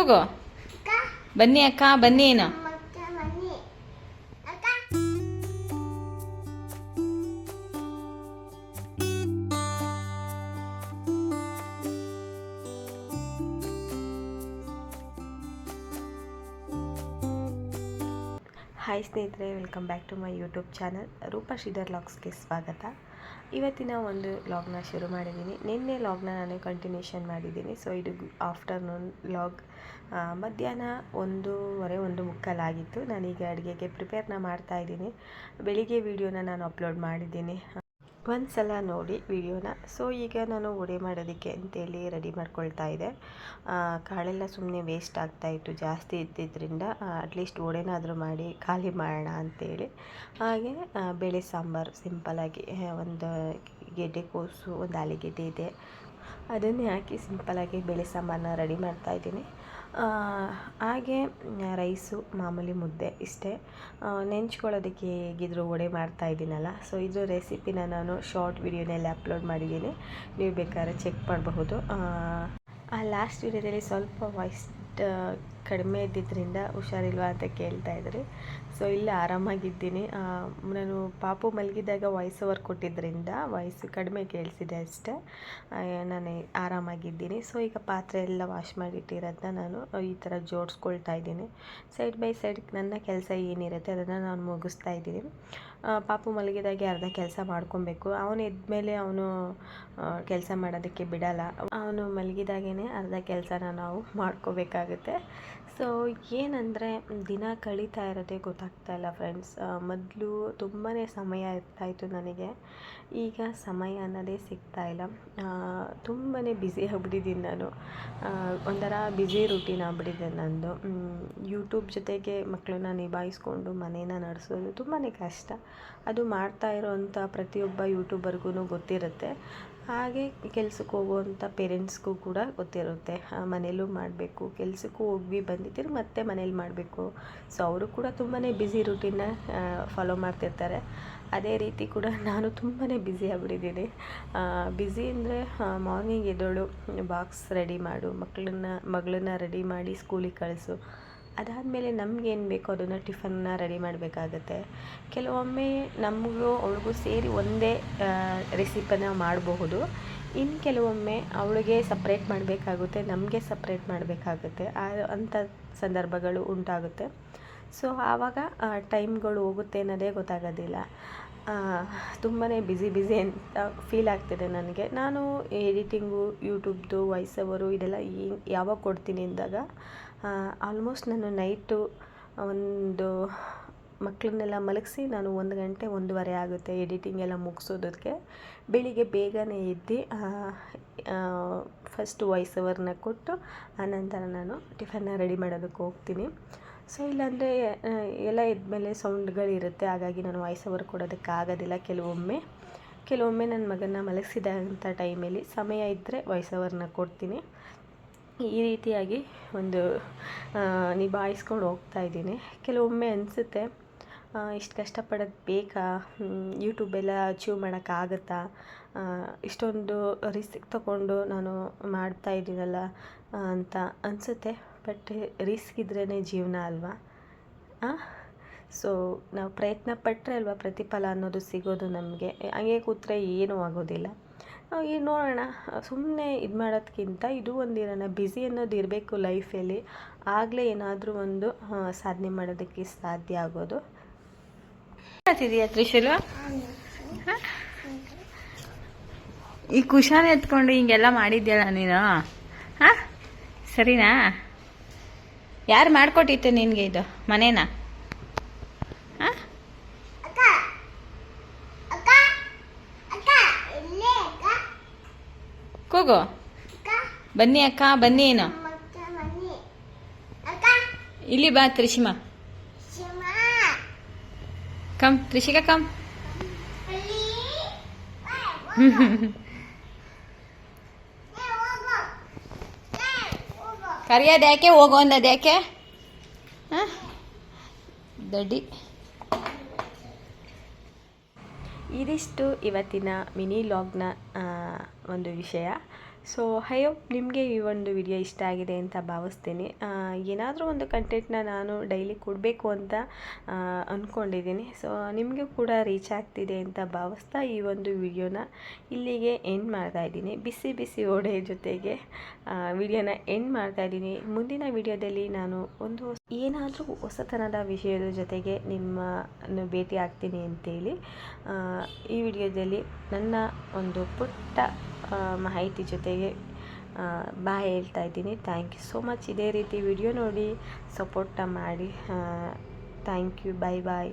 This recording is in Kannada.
ಕೂಗು ಬನ್ನಿ ಅಕ್ಕ, ಬನ್ನಿ ಏನು ಹಾಯ್ ಸ್ನೇಹಿತರೆ welcome back to my YouTube channel Rupa Shridhar ಲಾಗ್ಸ್ಗೆ ಸ್ವಾಗತ. ಇವತ್ತಿನ ಒಂದು ಲಾಗ್ನ ಶುರು ಮಾಡಿದ್ದೀನಿ. ನಿನ್ನೆ ಲಾಗ್ನ ನಾನು ಕಂಟಿನ್ಯೂಷನ್ ಮಾಡಿದ್ದೀನಿ. ಸೊ ಇದು ಆಫ್ಟರ್ನೂನ್ ಲಾಗ್ ಮಧ್ಯಾಹ್ನ ಒಂದೂವರೆ, ಒಂದು ಮುಕ್ಕಾಲಾಗಿತ್ತು ನಾನೀಗ ಅಡುಗೆಗೆ ಪ್ರಿಪೇರ್ನ ಮಾಡ್ತಾ ಇದ್ದೀನಿ. ಬೆಳಿಗ್ಗೆ ವೀಡಿಯೋನ ನಾನು ಅಪ್ಲೋಡ್ ಮಾಡಿದ್ದೀನಿ. ಒಂದು ಸಲ ನೋಡಿ ವಿಡಿಯೋನ. ಸೊ ಈಗ ನಾನು ವಡೆ ಮಾಡೋದಕ್ಕೆ ಅಂತೇಳಿ ರೆಡಿ ಮಾಡ್ಕೊಳ್ತಾ ಇದ್ದೆ. ಕಾಳೆಲ್ಲ ಸುಮ್ಮನೆ ವೇಸ್ಟ್ ಆಗ್ತಾಯಿತ್ತು ಜಾಸ್ತಿ ಇದ್ದಿದ್ದರಿಂದ ಅಟ್ಲೀಸ್ಟ್ ವಡೆನಾದರೂ ಮಾಡಿ, ಖಾಲಿ ಮಾಡೋಣ ಅಂತೇಳಿ. ಹಾಗೆ ಬೇಳೆ ಸಾಂಬಾರು ಸಿಂಪಲ್ಲಾಗಿ ಒಂದು ಗೆಡ್ಡೆ ಕೋಸು, ಒಂದು ಆಲೂಗೆಡ್ಡೆ ಇದೆ. ಅದನ್ನೇ ಹಾಕಿ ಸಿಂಪಲಾಗಿ ಬೇಳೆ ಸಾಂಬಾರನ್ನ ರೆಡಿ ಮಾಡ್ತಾ ಇದ್ದೀನಿ. ಆ, ಹಾಗೆ ರೈಸು ಮಾಮೂಲಿ ಮುದ್ದೆ ಇಷ್ಟೇ. ನೆಂಚ್ಕೊಳ್ಳೋದಕ್ಕೆ ಹೇಗಿದ್ರು ವಡೆ ಮಾಡ್ತಾ ಇದ್ದೀನಲ್ಲ ಸೊ ಇದ್ರ ರೆಸಿಪಿನ ನಾನು ಶಾರ್ಟ್ ವಿಡಿಯೋನಲ್ಲಿ ಅಪ್ಲೋಡ್ ಮಾಡಿದ್ದೀನಿ. ನೀವು ಬೇಕಾದ್ರೆ ಚೆಕ್ ಮಾಡಬಹುದು. ಆ ಲಾಸ್ಟ್ ವಿಡಿಯೋದಲ್ಲಿ ಸ್ವಲ್ಪ ವಾಯ್ಸ್ ಕಡಿಮೆ ಇದ್ದಿದ್ದರಿಂದ ಹುಷಾರಿಲ್ವಾ ಅಂತ ಕೇಳ್ತಾ ಇದ್ರಿ. ಸೊ ಇಲ್ಲಿ ಆರಾಮಾಗಿದ್ದೀನಿ. ನಾನು ಪಾಪು ಮಲಗಿದಾಗ ವಾಯ್ಸ್ ಓವರ್ ಕೊಟ್ಟಿದ್ದರಿಂದ ವಾಯ್ಸ್ ಕಡಿಮೆ ಕೇಳಿಸಿದೆ ಅಷ್ಟೇ. ನಾನು ಆರಾಮಾಗಿದ್ದೀನಿ. ಸೊ ಈಗ ಪಾತ್ರೆ ಎಲ್ಲ ವಾಶ್ ಮಾಡಿಟ್ಟಿರೋದನ್ನ ನಾನು ಈ ಥರ ಜೋಡಿಸ್ಕೊಳ್ತಾ ಇದ್ದೀನಿ. ಸೈಡ್ ಬೈ ಸೈಡ್ ನನ್ನ ಕೆಲಸ ಏನಿರುತ್ತೆ ಅದನ್ನು ನಾನು ಮುಗಿಸ್ತಾ ಇದ್ದೀನಿ. ಪಾಪು ಮಲಗಿದಾಗೆ ಅರ್ಧ ಕೆಲಸ ಮಾಡ್ಕೊಬೇಕು. ಅವನು ಮೇಲೆ ಅವನು ಕೆಲಸ ಮಾಡೋದಕ್ಕೆ ಬಿಡಲ್ಲ. ಅವನು ಮಲಗಿದಾಗೇ ಅರ್ಧ ಕೆಲಸನ ನಾವು ಮಾಡ್ಕೋಬೇಕಾಗುತ್ತೆ. ಸೊ ಏನಂದರೆ, ದಿನ ಕಳೀತಾ ಇರೋದೇ ಗೊತ್ತಾಗ್ತಾ ಇಲ್ಲ ಫ್ರೆಂಡ್ಸ್ ಮೊದಲು ತುಂಬಾ ಸಮಯ ಇರ್ತಾಯಿತ್ತು ನನಗೆ. ಈಗ ಸಮಯ ಅನ್ನೋದೇ ಸಿಗ್ತಾ ಇಲ್ಲ. ತುಂಬಾ ಬ್ಯುಸಿ ಆಗ್ಬಿಟ್ಟಿದ್ದೀನಿ ನಾನು. ಒಂಥರ ಬ್ಯುಸಿ ರೂಟೀನ್ ಆಗ್ಬಿಟ್ಟಿದೆ ನನ್ನದು ಯೂಟ್ಯೂಬ್ ಜೊತೆಗೆ ಮಕ್ಕಳನ್ನ ನಿಭಾಯಿಸ್ಕೊಂಡು ಮನೇನ ನಡೆಸೋದು ತುಂಬಾ ಕಷ್ಟ. ಅದು ಮಾಡ್ತಾ ಇರೋವಂಥ ಪ್ರತಿಯೊಬ್ಬ ಯೂಟ್ಯೂಬರ್ಗೂ ಗೊತ್ತಿರುತ್ತೆ. ಹಾಗೆ ಕೆಲ್ಸಕ್ಕೆ ಹೋಗುವಂಥ ಪೇರೆಂಟ್ಸ್ಗೂ ಕೂಡ ಗೊತ್ತಿರುತ್ತೆ. ಮನೇಲೂ ಮಾಡಬೇಕು. ಕೆಲ್ಸಕ್ಕೂ ಹೋಗಿ ಬಂದಿದ್ದೀರಿ, ಮತ್ತೆ ಮನೇಲಿ ಮಾಡಬೇಕು. ಸೊ ಅವರು ಕೂಡ ತುಂಬಾ ಬ್ಯುಸಿ ರೂಟೀನ ಫಾಲೋ ಮಾಡ್ತಿರ್ತಾರೆ. ಅದೇ ರೀತಿ ಕೂಡ ನಾನು ತುಂಬಾ ಬ್ಯುಸಿ ಆಗ್ಬಿಟ್ಟಿದ್ದೀನಿ. ಬ್ಯುಸಿ ಅಂದರೆ ಮಾರ್ನಿಂಗ್ ಎದ್ದೋಳು ಬಾಕ್ಸ್ ರೆಡಿ ಮಾಡು ಮಕ್ಕಳನ್ನ ಮಗಳನ್ನ ರೆಡಿ ಮಾಡಿ ಸ್ಕೂಲಿಗೆ ಕಳಿಸು. ಅದಾದಮೇಲೆ ನಮಗೇನು ಬೇಕೋ ಅದನ್ನು ಟಿಫನ್ನ ರೆಡಿ ಮಾಡಬೇಕಾಗತ್ತೆ. ಕೆಲವೊಮ್ಮೆ ನಮಗೂ ಅವಳಿಗೂ ಸೇರಿ ಒಂದೇ ರೆಸಿಪನ್ನ ಮಾಡಬಹುದು. ಇನ್ನು ಕೆಲವೊಮ್ಮೆ ಅವಳಿಗೆ ಸಪ್ರೇಟ್ ಮಾಡಬೇಕಾಗುತ್ತೆ, ನಮಗೆ ಸಪ್ರೇಟ್ ಮಾಡಬೇಕಾಗುತ್ತೆ. ಆ ಅಂಥ ಸಂದರ್ಭಗಳು ಉಂಟಾಗುತ್ತೆ. ಸೊ ಆವಾಗ ಟೈಮ್ಗಳು ಹೋಗುತ್ತೆ ಅನ್ನೋದೇ ಗೊತ್ತಾಗೋದಿಲ್ಲ. ತುಂಬಾ ಬ್ಯುಸಿ ಬ್ಯುಸಿ ಅಂತ ಫೀಲ್ ಆಗ್ತಿದೆ ನನಗೆ. ನಾನು ಎಡಿಟಿಂಗು ಯೂಟ್ಯೂಬ್ದು ವಾಯ್ಸ್ ಅವರು ಇದೆಲ್ಲ ಈ ಯಾವಾಗ ಕೊಡ್ತೀನಿ ಅಂದಾಗ ಆಲ್ಮೋಸ್ಟ್ ನಾನು ನೈಟು ಒಂದು ಮಕ್ಕಳನ್ನೆಲ್ಲ ಮಲಗಿಸಿ ನಾನು ಒಂದು ಗಂಟೆ, ಒಂದೂವರೆ ಆಗುತ್ತೆ ಎಡಿಟಿಂಗ್ ಎಲ್ಲ ಮುಗಿಸೋದಕ್ಕೆ. ಬೆಳಿಗ್ಗೆ ಬೇಗನೆ ಎದ್ದು ಫಸ್ಟ್ ವಾಯ್ಸ್ ಓವರ್ನ ಕೊಟ್ಟು, ಆನಂತರ ನಾನು ಟಿಫನ್ನ ರೆಡಿ ಮಾಡೋದಕ್ಕೆ ಹೋಗ್ತೀನಿ. ಸೊ ಇಲ್ಲಾಂದರೆ ಎಲ್ಲ ಸೌಂಡ್ಗಳು ಸೌಂಡ್ಗಳಿರುತ್ತೆ. ಹಾಗಾಗಿ ನಾನು ವಾಯ್ಸ್ ಓವರ್ ಕೊಡೋದಕ್ಕಾಗೋದಿಲ್ಲ. ಕೆಲವೊಮ್ಮೆ ಕೆಲವೊಮ್ಮೆ ನನ್ನ ಮಗನ ಮಲಗಿಸಿದಂಥ ಟೈಮಲ್ಲಿ ಸಮಯ ಇದ್ದರೆ ವಾಯ್ಸ್ ಓವರ್ನ ಕೊಡ್ತೀನಿ. ಈ ರೀತಿಯಾಗಿ ಒಂದು ನಿಭಾಯಿಸ್ಕೊಂಡು ಹೋಗ್ತಾ ಇದ್ದೀನಿ. ಕೆಲವೊಮ್ಮೆ ಅನಿಸುತ್ತೆ ಇಷ್ಟು ಕಷ್ಟಪಡೋದು ಬೇಕಾ? ಯೂಟ್ಯೂಬೆಲ್ಲ ಅಚೀವ್ ಮಾಡೋಕ್ಕಾಗತ್ತಾ? ಇಷ್ಟೊಂದು ರಿಸ್ಕ್ ತಗೊಂಡು ನಾನು ಮಾಡ್ತಾ ಇದ್ದೀನಲ್ಲ ಅಂತ ಅನಿಸುತ್ತೆ. ಬಟ್ ರಿಸ್ಕ್ ಇದ್ರೇ ಜೀವನ ಅಲ್ವಾ? ಸೊ ನಾವು ಪ್ರಯತ್ನ ಪಟ್ಟರೆ ಅಲ್ವಾ ಪ್ರತಿಫಲ ಅನ್ನೋದು ಸಿಗೋದು ನಮಗೆ. ಹಂಗೆ ಕೂತ್ರೆ ಏನೂ ಆಗೋದಿಲ್ಲ. ಈಗ ನೋಡೋಣ ಸುಮ್ಮನೆ ಇದು ಮಾಡೋದಕ್ಕಿಂತ ಇದು ಒಂದಿರೋಣ ಬ್ಯುಸಿ ಅನ್ನೋದು ಇರಬೇಕು ಲೈಫಲ್ಲಿ ಆಗಲೇ ಏನಾದರೂ ಒಂದು ಸಾಧನೆ ಮಾಡೋದಕ್ಕೆ ಸಾಧ್ಯ ಆಗೋದು. ತ್ರಿಶಲು? ಈ ಕುಶಾನ ಎತ್ಕೊಂಡು ಹಿಂಗೆಲ್ಲ ಮಾಡಿದ್ಯಲ್ಲ ನೀನು? ಹಾಂ? ಸರಿನಾ? ಯಾರು ಮಾಡ್ಕೊಟ್ಟಿತ್ತು ನಿನಗೆ ಇದು? ಮನೇನ? ಕೂಗು. ಬನ್ನಿ ಅಕ್ಕ ಬನ್ನಿ ಏನು? ಇಲ್ಲಿ ಬಾ ತ್ರಿಷಿಮಾ. Come Trishika come. ಕರಿಯೋದು ಯಾಕೆ ಹೋಗೋ ಯಾಕೆ ಹಾಂ? ದಡ್ಡಿ. ಇದಿಷ್ಟು ಇವತ್ತಿನ ಮಿನಿ ಲಾಗ್ನ ಒಂದು ವಿಷಯ. ಸೊ ಹೈಯೋ ನಿಮಗೆ ಈ ಒಂದು ವಿಡಿಯೋ ಇಷ್ಟ ಆಗಿದೆ ಅಂತ ಭಾವಿಸ್ತೀನಿ. ಏನಾದರೂ ಒಂದು ಕಂಟೆಂಟ್ನ ನಾನು ಡೈಲಿ ಕೊಡಬೇಕು ಅಂತ ಅಂದ್ಕೊಂಡಿದ್ದೀನಿ ಸೊ ನಿಮಗೂ ಕೂಡ ರೀಚ್ ಆಗ್ತಿದೆ ಅಂತ ಭಾವಿಸ್ತಾ ಈ ಒಂದು ವಿಡಿಯೋನ ಇಲ್ಲಿಗೆ ಎಂಡ್ ಮಾಡ್ತಾ ಇದ್ದೀನಿ. ಬಿಸಿ ಬಿಸಿ ಓಡೆ ಜೊತೆಗೆ ವಿಡಿಯೋನ ಎಂಡ್ ಮಾಡ್ತಾ ಇದ್ದೀನಿ. ಮುಂದಿನ ವಿಡಿಯೋದಲ್ಲಿ ನಾನು ಒಂದು ಏನಾದರೂ ಹೊಸತನದ ವಿಷಯದ ಜೊತೆಗೆ ನಿಮ್ಮನ್ನು ಭೇಟಿ ಆಗ್ತೀನಿ ಅಂತೇಳಿ ಈ ವಿಡಿಯೋದಲ್ಲಿ ನನ್ನ ಒಂದು ಪುಟ್ಟ ಮಾಹಿತಿ ಜೊತೆಗೆ ಬಾಯ್ ಹೇಳ್ತಾ ಇದ್ದೀನಿ. ಥ್ಯಾಂಕ್ ಯು ಸೋ ಮಚ್ ಇದೇ ರೀತಿ ವಿಡಿಯೋ ನೋಡಿ ಸಪೋರ್ಟ ಮಾಡಿ. Thank you bye bye